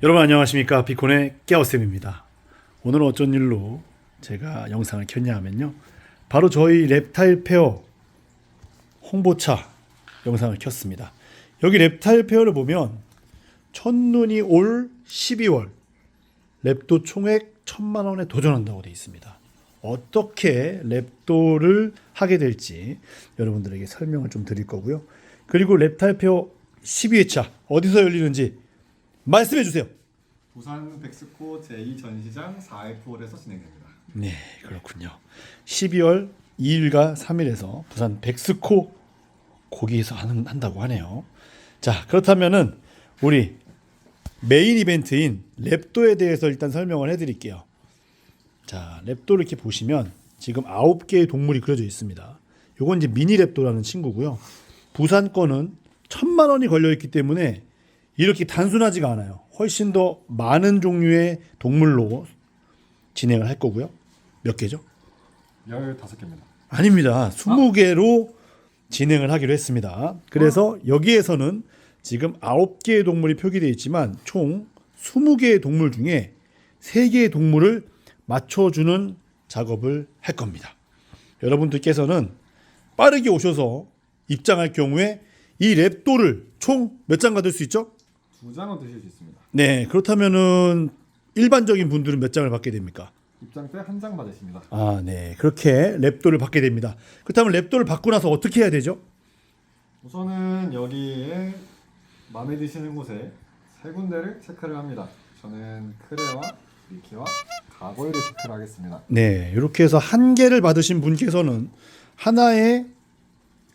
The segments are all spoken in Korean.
여러분 안녕하십니까? 비콘의 깨어쌤입니다. 오늘은 어쩐 일로 제가 영상을 켰냐 하면요. 바로 저희 reptile 페어 홍보차 영상을 켰습니다. 여기 reptile 페어를 보면 첫눈이 올 12월 랩도 총액 천만 원에 도전한다고 되어 있습니다. 어떻게 랩도를 하게 될지 여러분들에게 설명을 좀 드릴 거고요. 그리고 reptile 페어 12회차 어디서 열리는지 말씀해 주세요 부산 백스코 제2 전시장 4F홀에서 진행됩니다. 네, 그렇군요. 12월 2일과 3일에서 부산 백스코 거기에서 하는, 한다고 하네요. 자, 그렇다면은 우리 메인 이벤트인 랩도에 대해서 일단 설명을 해드릴게요. 자, 랩도 이렇게 보시면 지금 9개의 동물이 그려져 있습니다. 요건 이제 미니 랩도라는 친구고요. 부산 거는 천만 원이 걸려 있기 때문에 이렇게 단순하지가 않아요. 훨씬 더 많은 종류의 동물로 진행을 할 거고요. 몇 개죠? 15개입니다. 아닙니다. 20개로 진행을 하기로 했습니다. 그래서 여기에서는 지금 9개의 동물이 표기되어 있지만 총 20개의 동물 중에 3개의 동물을 맞춰주는 작업을 할 겁니다. 여러분들께서는 빠르게 오셔서 입장할 경우에 이 랩도를 총 몇 장 받을 수 있죠? 두 장은 드실 수 있습니다. 네, 그렇다면은 일반적인 분들은 몇 장을 받게 됩니까? 입장 때 한 장 받으십니다. 아, 네. 그렇게 랩도를 받게 됩니다. 그렇다면 랩도를 받고 나서 어떻게 해야 되죠? 우선은 여기에 마음에 드시는 곳에 세 군데를 체크를 합니다. 저는 크레와 미키와 가고이를 체크를 하겠습니다. 네. 이렇게 해서 한 개를 받으신 분께서는 하나의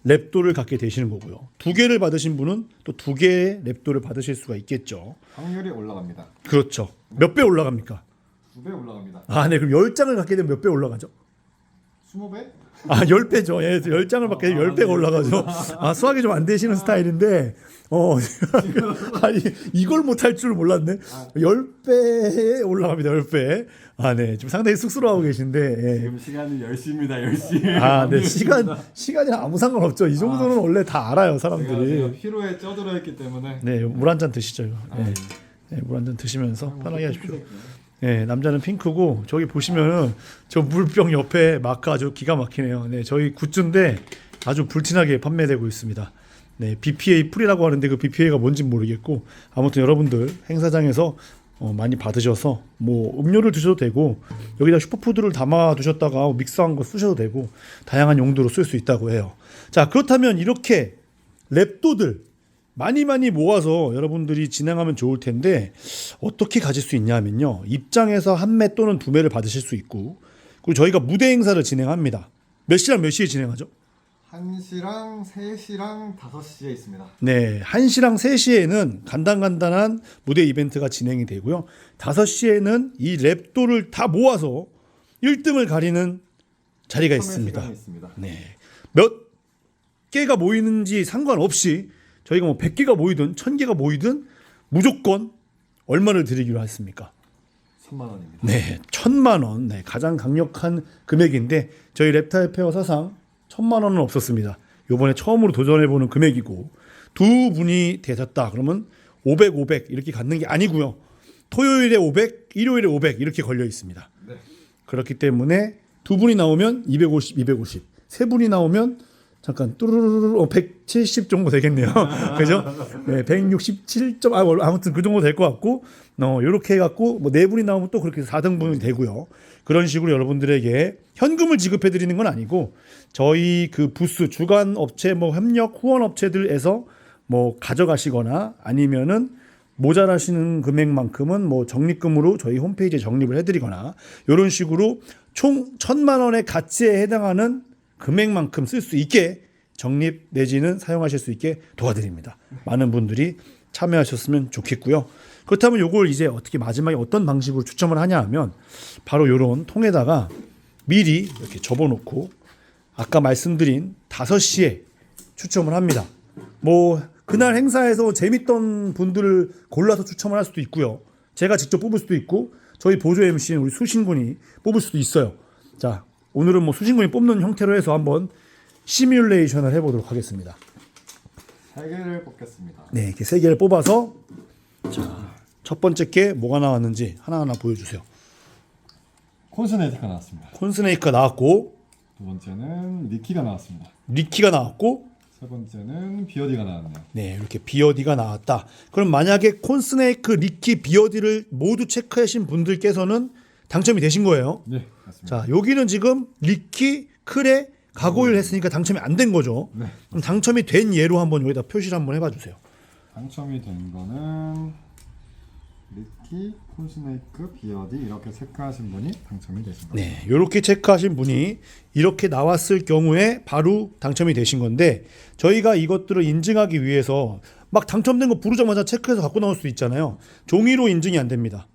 랩도를 갖게 되시는 거고요. 두 개를 받으신 분은 또 두 개의 랩도를 받으실 수가 있겠죠. 확률이 올라갑니다. 그렇죠. 몇 배 올라갑니까? 두 배 올라갑니다. 아, 네. 그럼 열장을 갖게 되면 몇 배 올라가죠? 20배? 아, 10배죠. 예, 10장을 받게 되면 10배가 올라가죠. 아, 수학이 좀 안 되시는 스타일인데, 어, 아니, 이걸 못할 줄 몰랐네. 10배에 올라갑니다, 10배. 아, 네. 지금 상당히 쑥스러워하고 계신데, 예. 지금 시간이 10시입니다. 10시. 아, 네. 시간, 시간이랑 아무 상관없죠. 이 정도는 원래 다 알아요, 제가 사람들이. 피로에 쪄들어 있기 때문에 네, 물 한 잔 드시죠. 이거. 아, 네. 네, 물한 잔 드시면서 편하게 하십시오. 네, 남자는 핑크고 저기 보시면은 저 물병 옆에 마크 아주 기가 막히네요. 네, 저희 굿즈인데 아주 불티나게 판매되고 있습니다. 네, BPA 풀이라고 하는데 그 BPA가 뭔지 모르겠고 아무튼 여러분들 행사장에서 어, 많이 받으셔서 뭐 음료를 드셔도 되고 여기다 슈퍼푸드를 담아 두셨다가 믹스한 거 쓰셔도 되고 다양한 용도로 쓸 수 있다고 해요. 자, 그렇다면 이렇게 랩도들 많이 많이 모아서 여러분들이 진행하면 좋을 텐데 어떻게 가질 수 있냐면요. 입장에서 한 매 또는 두 매를 받으실 수 있고 그리고 저희가 무대 행사를 진행합니다. 몇 시랑 몇 시에 진행하죠? 1시랑 3시랑 5시에 있습니다. 네, 1시랑 3시에는 간단간단한 무대 이벤트가 진행이 되고요. 5시에는 이 랩도를 다 모아서 1등을 가리는 자리가 있습니다. 있습니다. 네. 몇 개가 모이는지 상관없이 저희가 뭐 100개가 모이든 1000개가 모이든 무조건 얼마를 드리기로 했습니까? 3만 원입니다. 네, 천만 원. 네, 가장 강력한 금액인데 저희 랩타일 페어 사상 천만 원은 없었습니다. 요번에 처음으로 도전해 보는 금액이고 두 분이 되셨다. 그러면 500, 500 이렇게 갖는 게 아니고요. 토요일에 500, 일요일에 500 이렇게 걸려 있습니다. 네. 그렇기 때문에 두 분이 나오면 250, 250. 세 분이 나오면 잠깐 뚜루루루 어, 170 정도 되겠네요. 그죠? 네, 167 점 아 뭐, 아무튼 그 정도 될 것 같고 어 요렇게 해 갖고 뭐네 분이 나오면 또 그렇게 4등분이 되고요. 그런 식으로 여러분들에게 현금을 지급해 드리는 건 아니고 저희 그 부스 주간 업체 뭐 협력 후원 업체들에서 뭐 가져가시거나 아니면은 모자라시는 금액만큼은 뭐 적립금으로 저희 홈페이지에 적립을 해드리거나 이런 식으로 총 천만 원의 가치에 해당하는 금액만큼 쓸 수 있게 적립 내지는 사용하실 수 있게 도와드립니다. 많은 분들이 참여하셨으면 좋겠고요. 그렇다면 요걸 이제 어떻게 마지막에 어떤 방식으로 추첨을 하냐 하면 바로 요런 통에다가 미리 이렇게 접어놓고 아까 말씀드린 5시에 추첨을 합니다. 뭐 그날 행사에서 재밌던 분들을 골라서 추첨을 할 수도 있고요. 제가 직접 뽑을 수도 있고 저희 보조 MC인 우리 수신군이 뽑을 수도 있어요. 자, 오늘은 뭐 수신군이 뽑는 형태로 해서 한번 시뮬레이션을 해보도록 하겠습니다. 세 개를 뽑겠습니다. 네, 이렇게 세 개를 뽑아서 자, 첫첫 번째 게 뭐가 나왔는지 하나하나 보여주세요. 콘스네이트가 나왔습니다. 콘스네이크가 나왔고 두 번째는 니키가 나왔습니다. 리키가 나왔고 세 번째는 비어디가 나왔네요. 네 이렇게 비어디가 나왔다. 그럼 만약에 콘스네이크, 리키, 비어디를 모두 체크하신 분들께서는 당첨이 되신 거예요. 네, 맞습니다. 자 여기는 지금 리키, 크레, 가고일 했으니까 당첨이 안 된 거죠. 네, 그럼 당첨이 된 예로 한번 여기다 표시를 한번 해봐 주세요. 당첨이 된 거는 니키, 콘스네이크, 비어디 이렇게 체크하신 분이 당첨이 되신 거예요. 네, 이렇게 체크하신 분이 이렇게 나왔을 경우에 바로 당첨이 되신 건데 저희가 이것들을 인증하기 위해서 막 당첨된 거 부르자마자 체크해서 갖고 나올 수도 있잖아요. 종이로 인증이 안 됩니다.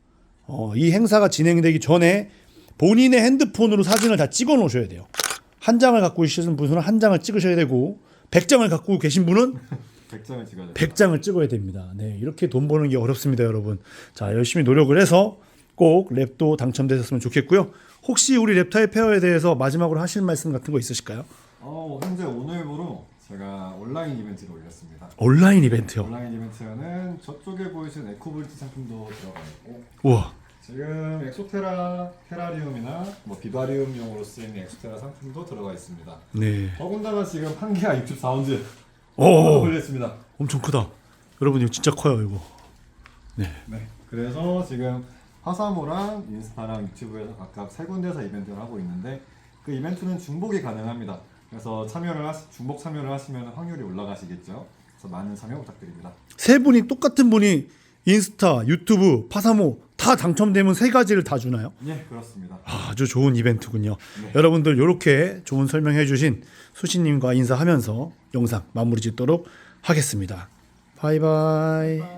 어, 이 행사가 진행되기 전에 본인의 핸드폰으로 사진을 다 찍어 놓으셔야 돼요. 한 장을 갖고 계신 분은 한 장을 찍으셔야 되고 100장을 갖고 계신 분은 100장을 찍어야 돼요. 100장을 찍어야 됩니다. 네, 이렇게 돈 버는 게 어렵습니다, 여러분. 자, 열심히 노력을 해서 꼭 랩도 당첨되셨으면 좋겠고요. 혹시 우리 랩타입 페어에 대해서 마지막으로 하실 말씀 같은 거 있으실까요? 어, 현재 오늘부로 제가 온라인 이벤트를 올렸습니다. 온라인 이벤트요. 온라인 이벤트는 저쪽에 보이시는 에코볼트 상품도 들어가 있고 우와. 지금 엑소테라 테라리움이나 뭐 비바리움용으로 쓰이는 엑소테라 상품도 들어가 있습니다. 네. 더군다나 지금 사운드 오, 올렸습니다. 엄청 크다. 여러분 이거 진짜 커요, 이거. 네. 그래서 지금 화사모랑 인스타랑 유튜브에서 각각 세 군데서 이벤트를 하고 있는데 그 이벤트는 중복이 가능합니다. 그래서 참여를 하시, 중복 참여를 하시면 확률이 올라가시겠죠. 그래서 많은 참여 부탁드립니다. 세 분이 똑같은 분이 인스타, 유튜브, 파사모 다 당첨되면 세 가지를 다 주나요? 예, 그렇습니다. 아, 아주 좋은 이벤트군요. 네. 여러분들 이렇게 좋은 설명해 주신 수신님과 인사하면서 영상 마무리 짓도록 하겠습니다. 바이바이.